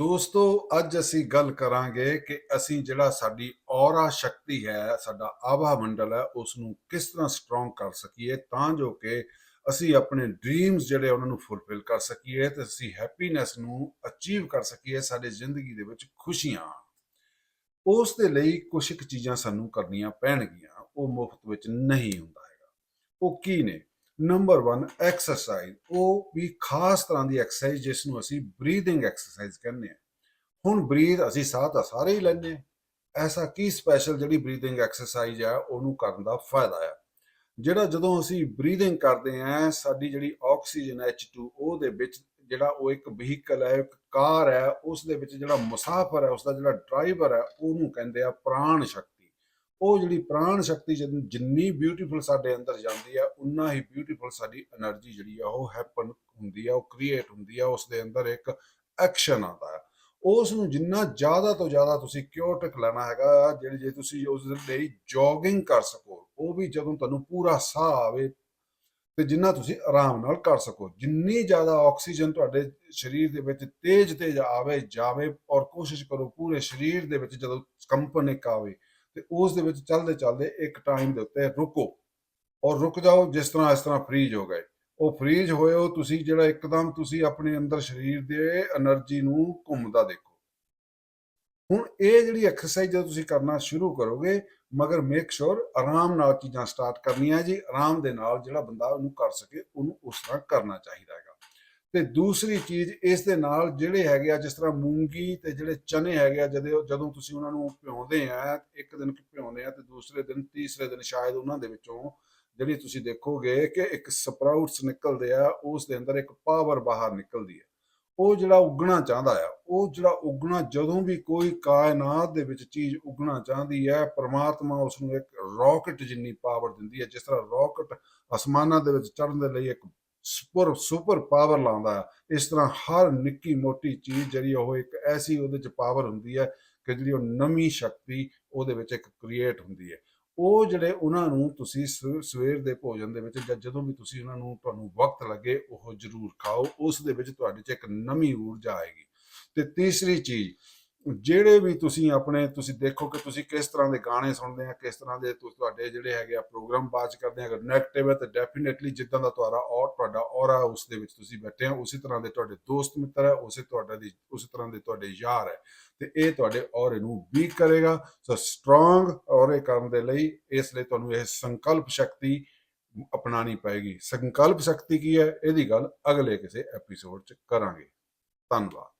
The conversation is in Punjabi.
ਦੋਸਤੋ, ਅੱਜ ਅਸੀਂ ਗੱਲ ਕਰਾਂਗੇ ਕਿ ਅਸੀਂ ਜਿਹੜਾ ਸਾਡੀ ਔਰਾ ਸ਼ਕਤੀ ਹੈ, ਸਾਡਾ ਆਭਾ ਮੰਡਲ ਹੈ ਉਸ ਨੂੰ ਕਿਸ ਤਰ੍ਹਾਂ ਸਟਰੋਂਗ ਕਰ ਸਕੀਏ ਤਾਂ ਜੋ ਕਿ ਅਸੀਂ ਆਪਣੇ ਡ੍ਰੀਮਸ ਜਿਹੜੇ ਉਹਨਾਂ ਨੂੰ ਫੁੱਲਫਿਲ ਕਰ ਸਕੀਏ ਤੇ ਅਸੀਂ ਹੈਪੀਨੈਸ ਨੂੰ ਅਚੀਵ ਕਰ ਸਕੀਏ, ਸਾਡੀ ਜ਼ਿੰਦਗੀ ਦੇ ਵਿੱਚ ਖੁਸ਼ੀਆਂ। ਉਸ ਦੇ ਲਈ ਕੁਝ ਕੁ ਚੀਜ਼ਾਂ ਸਾਨੂੰ ਕਰਨੀਆਂ ਪੈਣਗੀਆਂ, ਉਹ ਮੁਫਤ ਵਿੱਚ ਨਹੀਂ ਹੁੰਦਾ ਹੈਗਾ। ਉਹ ਕੀ ਨੇ? Number 1 exercise. ਉਹ ਵੀ ਖਾਸ ਤਰ੍ਹਾਂ ਦੀ ਐਕਸਰਸਾਈਜ਼ ਜਿਸ ਨੂੰ ਅਸੀਂ ਬਰੀਥਿੰਗ ਐਕਸਰਸਾਈਜ਼ ਕਹਿੰਦੇ ਹਾਂ। ਹੁਣ ਬਰੀਥ ਅਸੀਂ ਸਾਹ ਤਾਂ ਸਾਰੇ ਹੀ ਲੈਂਦੇ ਹਾਂ। ਐਸਾ ਕੀ ਸਪੈਸ਼ਲ ਜਿਹੜੀ ਬਰੀਥਿੰਗ ਐਕਸਰਸਾਈਜ਼ ਆ, ਉਹਨੂੰ ਕਰਨ ਦਾ ਫਾਇਦਾ ਆ। ਜਿਹੜਾ ਜਦੋਂ ਅਸੀਂ ਬਰੀਥਿੰਗ ਕਰਦੇ ਹਾਂ, ਸਾਡੀ ਜਿਹੜੀ ਆਕਸੀਜਨ H2O ਦੇ ਵਿੱਚ ਜਿਹੜਾ ਉਹ ਇੱਕ ਵਹੀਕਲ ਹੈ, ਇੱਕ ਕਾਰ ਹੈ ਉਸ ਦੇ ਵਿੱਚ ਜਿਹੜਾ ਮੁਸਾਫਰ ਹੈ ਉਸ ਦਾ ਜਿਹੜਾ ਡਰਾਈਵਰ ਹੈ, ਉਹਨੂੰ ਕਹਿੰਦੇ ਆ ਪ੍ਰਾਣ ਸ਼ਕਤੀ। ਉਹ ਜਿਹੜੀ ਪ੍ਰਾਣ ਸ਼ਕਤੀ ਜਿੰਨ- ਜਿੰਨੀ ਬਿਊਟੀਫੁਲ ਸਾਡੇ ਅੰਦਰ ਜਾਂਦੀ ਹੈ ਉਨਾ ਹੀ ਬਿਊਟੀਫੁਲ ਸਾਡੀ એનર્ਜੀ ਜਿਹੜੀ ਆ ਉਹ ਹੈਪਨ ਹੁੰਦੀ ਆ, ਉਹ ਕ੍ਰੀਏਟ ਹੁੰਦੀ ਆ, ਉਸ ਦੇ ਅੰਦਰ ਇੱਕ ਐਕਸ਼ਨ ਆਉਂਦਾ ਹੈ ਉਸ ਨੂੰ ਜਿੰਨਾ ਜ਼ਿਆਦਾ ਤੋਂ ਜ਼ਿਆਦਾ ਤੁਸੀਂ ਕਿਉਟਿਕ ਲੈਣਾ ਹੈਗਾ, ਜਿਹੜੇ ਜੇ ਤੁਸੀਂ ਉਸ ਲਈ ਜੋਗਿੰਗ ਕਰ ਸਕੋ, ਉਹ ਵੀ ਜਦੋਂ ਤੁਹਾਨੂੰ ਪੂਰਾ ਸਾਹ ਆਵੇ, ਤੇ ਜਿੰਨਾ ਤੁਸੀਂ ਆਰਾਮ ਨਾਲ ਕਰ ਸਕੋ, ਜਿੰਨੀ ਜ਼ਿਆਦਾ ਆਕਸੀਜਨ ਤੁਹਾਡੇ ਸਰੀਰ ਦੇ ਵਿੱਚ ਤੇਜ਼ ਤੇਜ਼ ਆਵੇ, ਜਾਵੇ, ਔਰ ਕੋਸ਼ਿਸ਼ ਕਰੋ ਪੂਰੇ ਸਰੀਰ ਦੇ ਵਿੱਚ ਜਦੋਂ ਕੰਪਨ ਇੱਕ ਆਵੇ, ਤੇ ਉਸ ਦੇ ਵਿੱਚ ਚੱਲਦੇ ਚੱਲਦੇ ਇੱਕ ਟਾਈਮ ਦੇ ਉੱਤੇ ਰੁਕੋ। ਔਰ ਰੁਕ ਜਾਓ ਜਿਸ ਤਰ੍ਹਾਂ ਇਸ ਤਰ੍ਹਾਂ ਫ੍ਰੀਜ ਹੋ ਗਏ। ਉਹ ਫ੍ਰੀਜ ਹੋਏ ਹੋ ਤੁਸੀਂ ਜਿਹੜਾ ਇੱਕਦਮ ਤੁਸੀਂ ਆਪਣੇ ਅੰਦਰ ਸਰੀਰ ਦੇ એનર્ਜੀ ਨੂੰ ਘੁੰਮਦਾ ਦੇਖੋ। ਹੁਣ ਇਹ ਜਿਹੜੀ ਐਕਸਰਸਾਈਜ਼ ਜਦੋਂ ਤੁਸੀਂ ਕਰਨਾ ਸ਼ੁਰੂ ਕਰੋਗੇ, ਮਗਰ ਮੇਕ ਸ਼ੋਰ ਆਰਾਮ ਨਾਲ ਚੀਜ਼ਾਂ ਸਟਾਰਟ ਕਰਨੀਆਂ ਜੀ, ਆਰਾਮ ਦੇ ਨਾਲ ਜਿਹੜਾ ਬੰਦਾ ਉਹਨੂੰ ਕਰ ਸਕੇ, ਉਹਨੂੰ ਉਸ ਤਰ੍ਹਾਂ ਕਰਨਾ ਚਾਹੀਦਾ ਹੈਗਾ। ਤੇ ਦੂਸਰੀ ਚੀਜ਼ ਇਸ ਦੇ ਨਾਲ ਜਿਹੜੇ ਹੈਗੇ ਆ, ਜਿਸ ਤਰ੍ਹਾਂ ਮੂੰਗੀ ਤੇ ਜਿਹੜੇ ਚਨੇ ਹੈਗੇ ਆ, ਜਦੋਂ ਜਦੋਂ ਤੁਸੀਂ ਉਹਨਾਂ ਨੂੰ ਭਿਉਂਦੇ ਆ, ਇੱਕ ਦਿਨ ਭਿਉਂਦੇ ਆ ਤੇ ਦੂਸਰੇ ਦਿਨ, ਤੀਸਰੇ ਦਿਨ ਸ਼ਾਇਦ ਉਹਨਾਂ ਦੇ ਵਿੱਚੋਂ ਜਿਹੜੀ ਤੁਸੀਂ ਦੇਖੋਗੇ ਕਿ ਇੱਕ ਸਪਰਾਊਟਸ ਨਿਕਲਦੇ ਆ, ਉਸ ਦੇ ਅੰਦਰ ਇੱਕ ਪਾਵਰ ਬਾਹਰ ਨਿਕਲਦੀ ਹੈ। ਉਹ ਜਿਹੜਾ ਉੱਗਣਾ ਚਾਹੁੰਦਾ ਆ, ਉਹ ਜਿਹੜਾ ਉੱਗਣਾ ਜਦੋਂ ਵੀ ਕੋਈ ਕਾਇਨਾਤ ਦੇ ਵਿੱਚ ਚੀਜ਼ ਉੱਗਣਾ ਚਾਹੁੰਦੀ ਹੈ, ਪ੍ਰਮਾਤਮਾ ਉਸ ਨੂੰ ਇੱਕ ਰਾਕਟ ਜਿੰਨੀ ਪਾਵਰ ਦਿੰਦੀ ਹੈ, ਜਿਸ ਤਰ੍ਹਾਂ ਰਾਕਟ ਅਸਮਾਨਾਂ ਦੇ ਵਿੱਚ ਚੜਨ ਦੇ ਲਈ ਇੱਕ ਸੁਪਰ ਸੁਪਰ ਪਾਵਰ ਲਾਉਂਦਾ ਹੈ, ਇਸ ਤਰ੍ਹਾਂ ਹਰ ਨਿੱਕੀ ਮੋਟੀ ਚੀਜ਼ ਜਿਹੜੀ ਉਹ ਇੱਕ ਐਸੀ ਉਹਦੇ ਚ ਪਾਵਰ ਹੁੰਦੀ ਹੈ ਕਿ ਜਿਹੜੀ ਉਹ ਨਵੀਂ ਸ਼ਕਤੀ ਉਹਦੇ ਵਿੱਚ ਇੱਕ ਕ੍ਰੀਏਟ ਹੁੰਦੀ ਹੈ। ਉਹ ਜਿਹੜੇ ਉਹਨਾਂ ਨੂੰ ਤੁਸੀਂ ਸਵੇ- ਸਵੇਰ ਦੇ ਭੋਜਨ ਦੇ ਵਿੱਚ ਜਾਂ ਜਦੋਂ ਵੀ ਤੁਸੀਂ ਉਹਨਾਂ ਨੂੰ ਤੁਹਾਨੂੰ ਵਕਤ ਲੱਗੇ, ਉਹ ਜ਼ਰੂਰ ਖਾਓ। ਉਸ ਦੇ ਵਿੱਚ ਤੁਹਾਡੇ 'ਚ ਇੱਕ ਨਵੀਂ ਊਰਜਾ ਆਏਗੀ। ਤੇ ਤੀਸਰੀ ਚੀਜ਼, ਜਿਹੜੇ ਵੀ ਤੁਸੀਂ ਆਪਣੇ, ਤੁਸੀਂ ਦੇਖੋ ਕਿ ਤੁਸੀਂ ਕਿਸ ਤਰ੍ਹਾਂ ਦੇ ਗਾਣੇ ਸੁਣਦੇ ਆ, ਕਿਸ ਤਰ੍ਹਾਂ ਦੇ ਤੁ- ਤੁਹਾਡੇ ਜਿਹੜੇ ਹੈਗੇ ਆ ਪ੍ਰੋਗਰਾਮ ਬਾਜ ਕਰਦੇ ਆ, ਅਗਰ 네ਗੇਟਿਵ ਹੈ ਤਾਂ ਡੈਫੀਨਿਟਲੀ ਜਿੱਦਾਂ ਦਾ ਤੁਹਾਡਾ ਔਰ, ਤੁਹਾਡਾ ਔਰਾ ਉਸ ਦੇ ਵਿੱਚ ਤੁਸੀਂ ਬੈਠੇ ਆ, ਉਸੇ ਤਰ੍ਹਾਂ ਦੇ ਤੁਹਾਡੇ ਦੋਸਤ ਮਿੱਤਰ ਹੈ, ਉਸੇ ਤੁਹਾਡਾ ਦੀ, ਉਸੇ ਤਰ੍ਹਾਂ ਦੇ ਤੁਹਾਡੇ ਯਾਰ ਹੈ। ਤੇ ਇਹ ਤੁਹਾਡੇ ਔਰੇ ਨੂੰ ਵੀਕ ਕਰੇਗਾ। ਸੋ ਸਟਰੋਂਗ ਔਰੇ ਕਰਨ ਦੇ ਲਈ ਇਸ ਲਈ ਤੁਹਾਨੂੰ ਇਹ ਸੰਕਲਪ ਸ਼ਕਤੀ ਅਪਣਾਣੀ ਪਏਗੀ। ਸੰਕਲਪ ਸ਼ਕਤੀ ਕੀ ਹੈ? ਇਹਦੀ ਗੱਲ ਅਗਲੇ ਕਿਸੇ ਐਪੀਸੋਡ 'ਚ ਕਰਾਂਗੇ। ਧੰਨਵਾਦ।